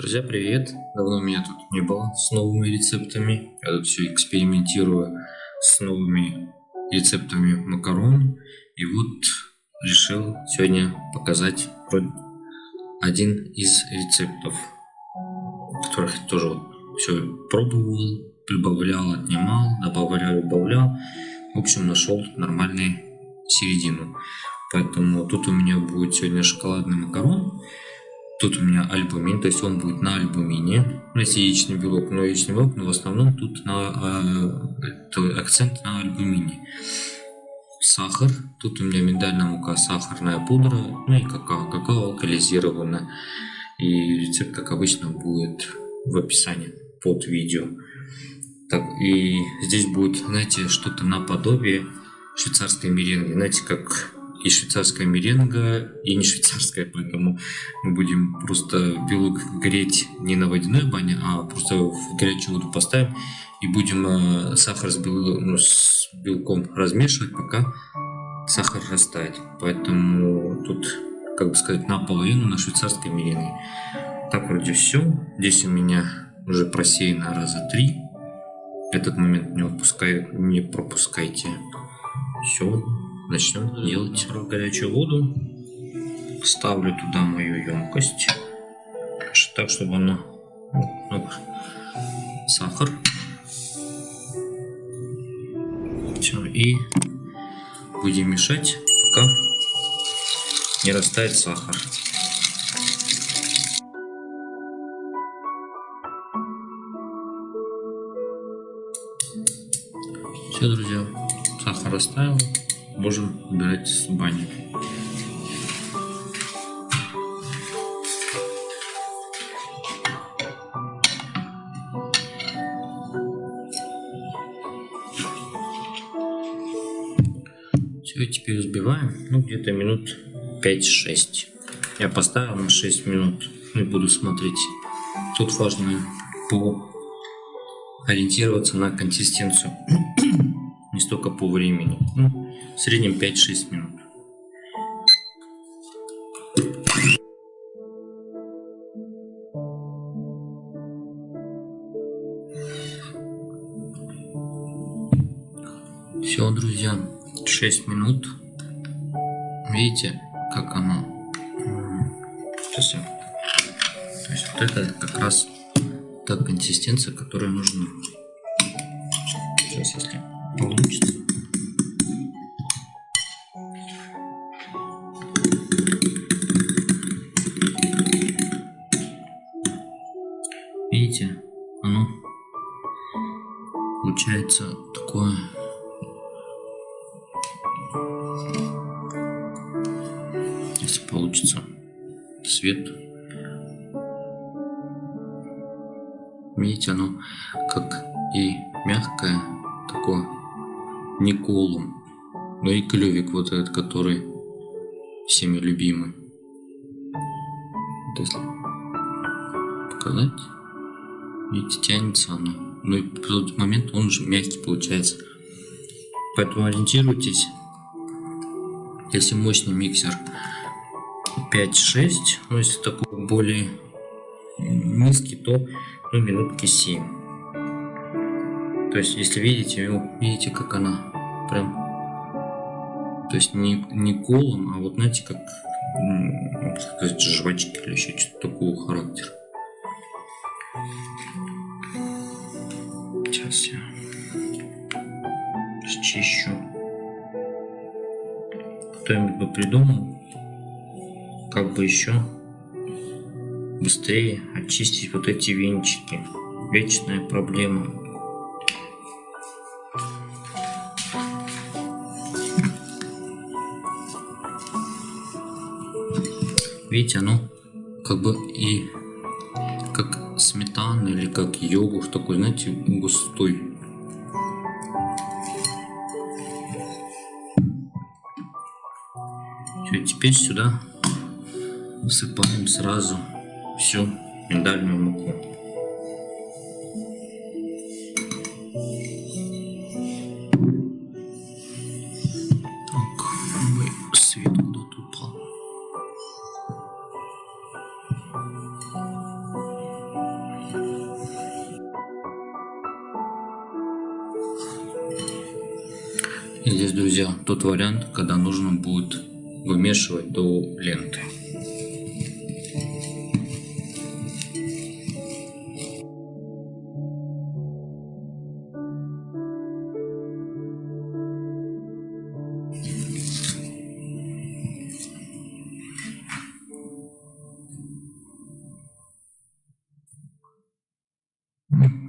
Друзья, привет! Давно меня тут не было с новыми рецептами. Я тут все экспериментирую с новыми рецептами макарон. И вот решил сегодня показать один из рецептов, которых тоже вот все пробовал, прибавлял, отнимал, добавлял, убавлял. В общем, нашел нормальную середину. Поэтому тут у меня будет сегодня шоколадный макарон Тут у меня альбумин, то есть он будет на альбумине, ну, если яичный белок, но яичный белок, но в основном тут на, э, акцент на альбумине. Сахар, тут у меня миндальная мука, сахарная пудра, ну и какао, какао алкализированное. И рецепт, как обычно, будет в описании под видео. Так, и здесь будет, знаете, что-то наподобие швейцарской меренги. Знаете, как и швейцарская меренга, и не швейцарская, поэтому мы будем просто белок греть не на водяной бане, а просто в горячую воду поставим и будем э, сахар с, бел... ну, с белком размешивать, пока сахар растает. Поэтому тут, как бы сказать, наполовину на швейцарской меренге. Так вроде все. Здесь у меня уже просеяно раза три. Этот момент не, упускай, не пропускайте. Все, Начнем делать горячую воду. Ставлю туда мою емкость. Так, чтобы она... Сахар. Все, и будем мешать, пока не растает сахар. Все, друзья, сахар растаял можем убирать с бани. Все, теперь взбиваем, ну где-то минут 5-6. Я поставил на 6 минут и буду смотреть. Тут важно по ориентироваться на консистенцию, не столько по времени. Ну, в среднем 5-6 минут. Все, друзья, 6 минут. Видите, как оно? Сейчас я... То есть вот это как раз та консистенция, которая нужна. Сейчас, если получится. Оно получается такое. Если получится цвет видите оно как и мягкое такое не колом но и клювик вот этот который всеми любимый. Вот если показать Видите, тянется оно. Ну и в тот момент он уже мягкий получается. Поэтому ориентируйтесь. Если мощный миксер 5-6, ну если такой более низкий, то ну, минутки 7. То есть, если видите, видите, как она прям, то есть не, не колом, а вот знаете, как, как сказать, жвачки или еще что-то такого характера. Сейчас я счищу. Кто-нибудь бы придумал, как бы еще быстрее очистить вот эти венчики. Вечная проблема. Видите, оно как бы и сметана или как йогурт такой, знаете, густой. Все, теперь сюда всыпаем сразу всю миндальную муку. И здесь, друзья, тот вариант, когда нужно будет вымешивать до ленты.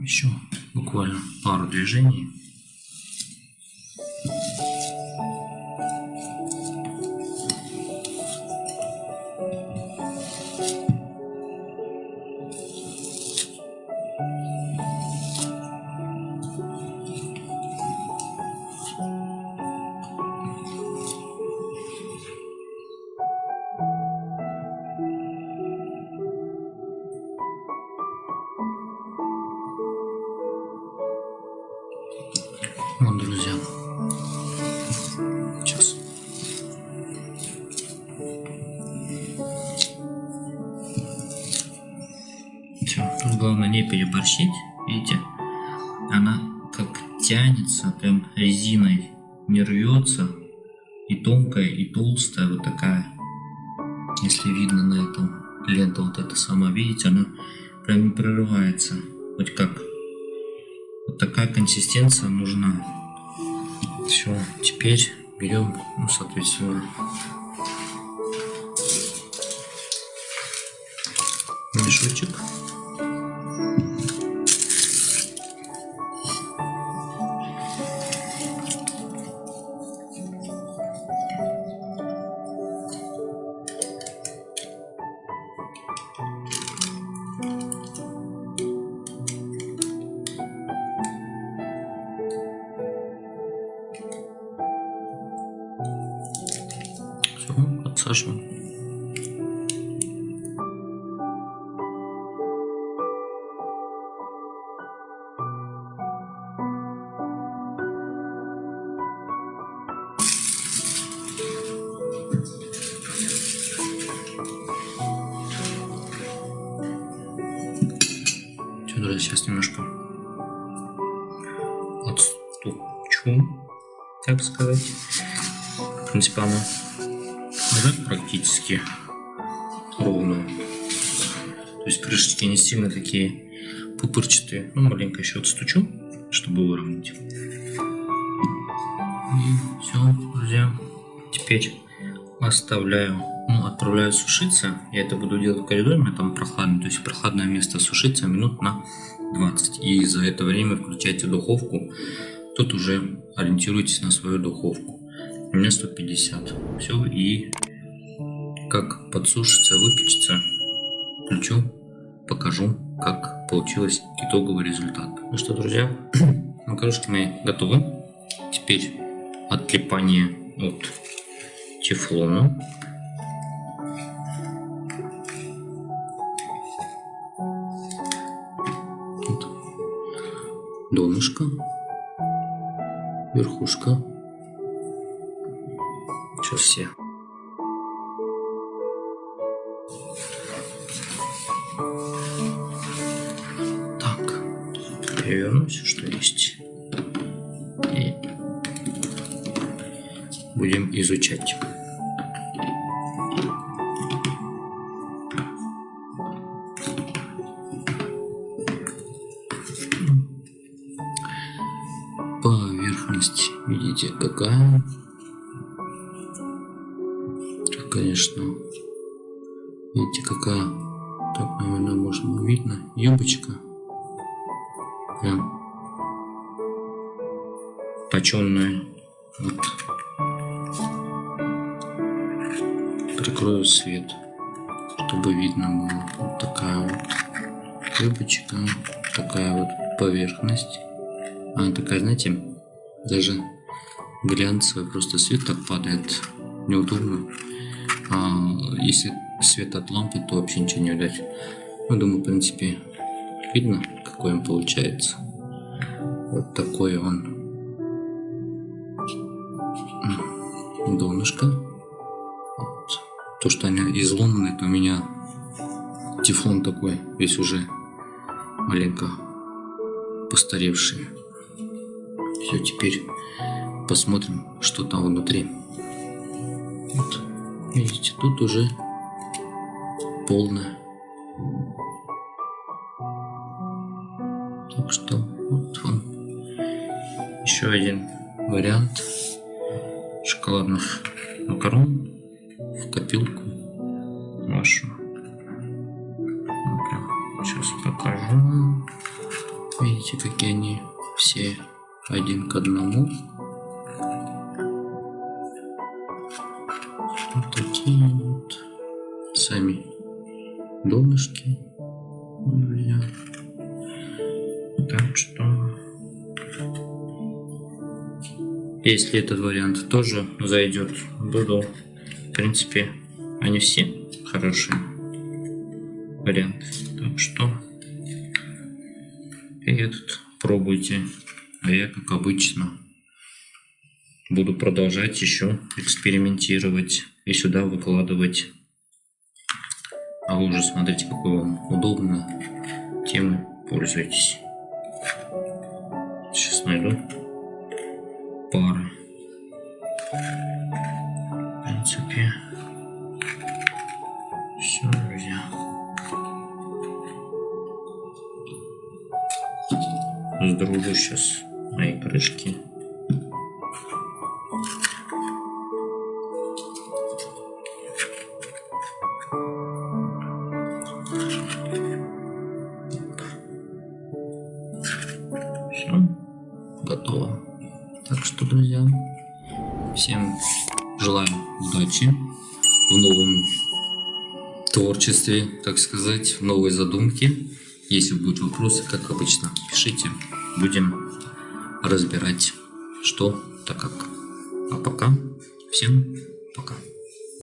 Еще буквально пару движений. Вот, друзья. Сейчас. Все, тут главное не переборщить, видите? Она как тянется, прям резиной не рвется. И тонкая, и толстая, вот такая. Если видно на этом лента вот эта сама, видите, она прям не прерывается. Хоть как. Вот такая консистенция нужна. Все, теперь берем, ну, соответственно, мешочек. Все, друзья, сейчас немножко отстучу, так сказать. В принципе, она уже практически ровная. То есть крышечки не сильно такие пупырчатые. Ну, маленько еще отстучу, чтобы выровнять. И все, друзья. Теперь оставляю, ну, отправляю сушиться. Я это буду делать в коридоре, у меня там прохладно, то есть прохладное место сушиться минут на 20. И за это время включайте духовку. Тут уже ориентируйтесь на свою духовку. У меня 150. Все, и как подсушится, выпечется, включу, покажу, как получилось итоговый результат. Ну что, друзья, макарошки мои готовы. Теперь отлипание от тефлона. Вот. Донышко, верхушка. Все. Так, переверну все, что есть. И будем изучать. Поверхность, видите, какая. Конечно, видите, какая. Так, наверное, можно видно. Юбочка. Прям точенная. Вот. Прикрою свет, чтобы видно было. Вот такая вот юбочка. Такая вот поверхность. Она такая, знаете, даже глянцевая, просто свет так падает, неудобно. А если свет от лампы, то вообще ничего не видать. Ну, думаю, в принципе, видно, какой он получается. Вот такой он. Донышко. Вот. То, что они изломаны, то у меня тефлон такой, весь уже маленько постаревший. Все, теперь посмотрим, что там внутри. Вот, видите, тут уже полная. Так что вот вам еще один вариант шоколадных макарон в копилку вашу. Сейчас покажу. Видите, какие они все один к одному. Вот такие вот сами донышки. Друзья. Так что, если этот вариант тоже зайдет, буду, в принципе, они все хорошие варианты. Так что, и этот пробуйте. А я, как обычно, буду продолжать еще экспериментировать и сюда выкладывать. А вы уже смотрите, какой вам удобно темы пользуйтесь. Сейчас найду пары. В принципе, все, друзья. Сдружу сейчас мои крышки. Все, готово. Так что, друзья, всем желаю удачи в новом творчестве, так сказать, в новой задумке. Если будут вопросы, как обычно, пишите. Будем разбирать, что да как. А пока всем